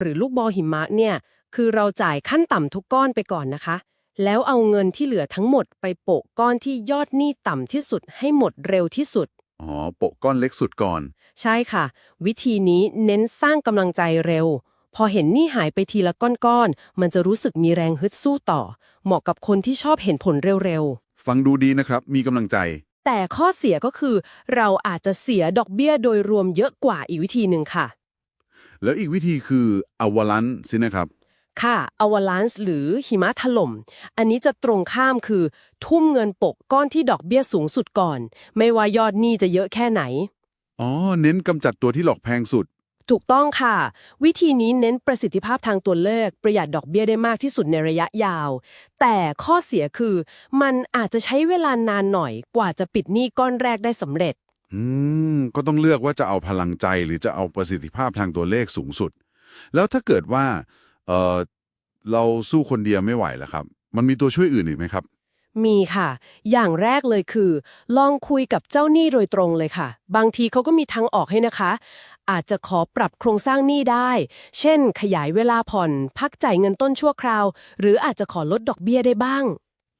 หรือลูกบอลหิมะเนี่ยคือเราจ่ายขั้นต่ำทุกก้อนไปก่อนนะคะ แล้วเอาเงินที่เหลือทั้งหมดไปโปะก้อนที่ยอดหนี้ต่ำที่สุดให้หมดเร็วที่สุด อ๋อโปะก้อนเล็กสุดก่อน ใช่ค่ะ วิธีนี้เน้นสร้างกำลังใจเร็ว พอเห็นหนี้หายไปทีละก้อนๆมันจะรู้สึกมีแรงฮึดสู้ต่อ เหมาะกับคนที่ชอบเห็นผลเร็วฟังดูดีนะครับ มีกำลังใจๆแต่ข้อเสียก็คือ เราอาจจะเสียดอกเบี้ยโดยรวมเยอะกว่าอีกวิธีหนึ่งค่ะ แล้วอีกวิธีคืออวลันสินะครับค่ะ avalanche หรือหิมะถล่ม อันนี้จะตรงข้ามคือ ทุ่มเงินปกก้อนที่ดอกเบี้ยสูงสุดก่อน ไม่ว่ายอดหนี้จะเยอะแค่ไหน อ๋อ เน้นกำจัดตัวที่หลอกแพงสุด ถูกต้องค่ะ วิธีนี้เน้นประสิทธิภาพทางตัวเลข ประหยัดดอกเบี้ยได้มากที่สุดในระยะยาว แต่ข้อเสียคือ มันอาจจะใช้เวลานานหน่อยกว่าจะปิดหนี้ก้อนแรกได้สำเร็จ อืม ก็ต้องเลือกว่าจะเอาพลังใจหรือจะเอาประสิทธิภาพทางตัวเลขสูงสุด แล้วถ้าเกิดว่าเออเราสู้คนเดียวไม่ไหวแล้วครับ มันมีตัวช่วยอื่นอีกไหมครับ มีค่ะ อย่างแรกเลยคือ ลองคุยกับเจ้าหนี้โดยตรงเลยค่ะ บางทีเขาก็มีทางออกให้นะคะ อาจจะขอปรับโครงสร้างหนี้ได้ เช่น ขยายเวลาผ่อน พักจ่ายเงินต้นชั่วคราว หรืออาจจะขอลดดอกเบี้ยได้บ้าง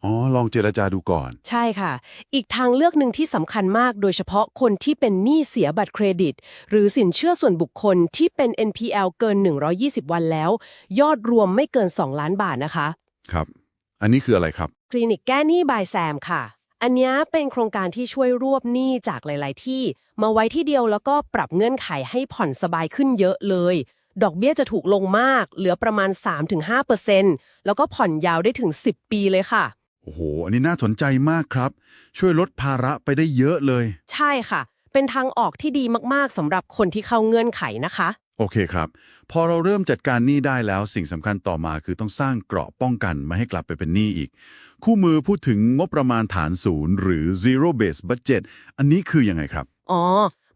อ๋อ ลองเจรจาดูก่อน ใช่ค่ะ อีกทางเลือกหนึ่งที่สำคัญมาก โดยเฉพาะคนที่เป็นหนี้เสียบัตรเครดิต หรือสินเชื่อส่วนบุคคลที่เป็น NPL เกิน 120 วันแล้ว ยอดรวมไม่เกิน 2 ล้านบาทนะคะ ครับ อันนี้คืออะไรครับ คลินิกแก้หนี้บายแซมค่ะ อันเนี้ยเป็นโครงการที่ช่วยรวบหนี้จากหลาย ๆ ที่ มาไว้ที่เดียวแล้วก็ปรับเงื่อนไขให้ผ่อนสบายขึ้นเยอะเลย ดอกเบี้ยจะถูกลงมาก เหลือประมาณ 3-5%แล้วก็ผ่อนยาวได้ถึง 10 ปีเลยค่ะ โอ้โห อันนี้น่าสนใจมากครับ ช่วยลดภาระไปได้เยอะเลย ใช่ค่ะ เป็นทางออกที่ดีมากๆสำหรับคนที่เข้าเงื่อนไขนะคะ โอเคครับ พอเราเริ่มจัดการหนี้ได้แล้ว สิ่งสำคัญต่อมาคือต้องสร้างเกราะป้องกันไม่ให้กลับไปเป็นหนี้อีก คู่มือพูดถึงงบประมาณฐานศูนย์หรือ zero base budget อันนี้คือยังไงครับ อ๋อ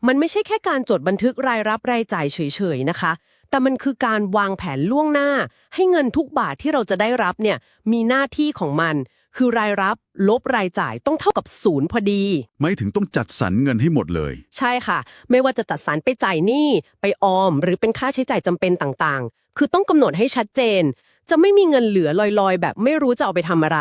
มันไม่ใช่แค่การจดบันทึกรายรับรายจ่ายเฉยๆนะคะ แต่มันคือการวางแผนล่วงหน้า ให้เงินทุกบาทที่เราจะได้รับเนี่ยมีหน้าที่ของมัน คือรายรับลบรายจ่ายต้องเท่ากับศูนย์พอดี ไม่ถึงต้องจัดสรรเงินให้หมดเลย ใช่ค่ะ ไม่ว่าจะจัดสรรไปจ่ายหนี้ไปออม หรือเป็นค่าใช้จ่ายจำเป็นต่างๆ คือต้องกำหนดให้ชัดเจน จะไม่มีเงินเหลือลอยๆ แบบไม่รู้จะเอาไปทำอะไร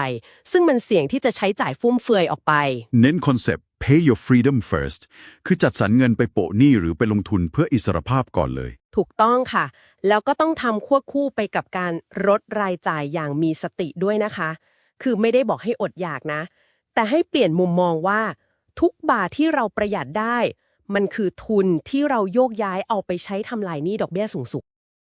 ซึ่งมันเสี่ยงที่จะใช้จ่ายฟุ่มเฟือยออกไป เน้นคอนเซปต์ pay your freedom first คือจัดสรรเงินไปโปะหนี้หรือไปลงทุนเพื่ออิสรภาพก่อนเลย ถูกต้องค่ะ แล้วก็ต้องทำควบคู่ไปกับการลดรายจ่ายอย่างมีสติด้วยนะคะ คือไม่ได้บอกให้อดอยากนะ แต่ให้เปลี่ยนมุมมองว่า ทุกบาทที่เราประหยัดได้ มันคือทุนที่เราโยกย้ายเอาไปใช้ทำลายหนี้ดอกเบี้ยสูง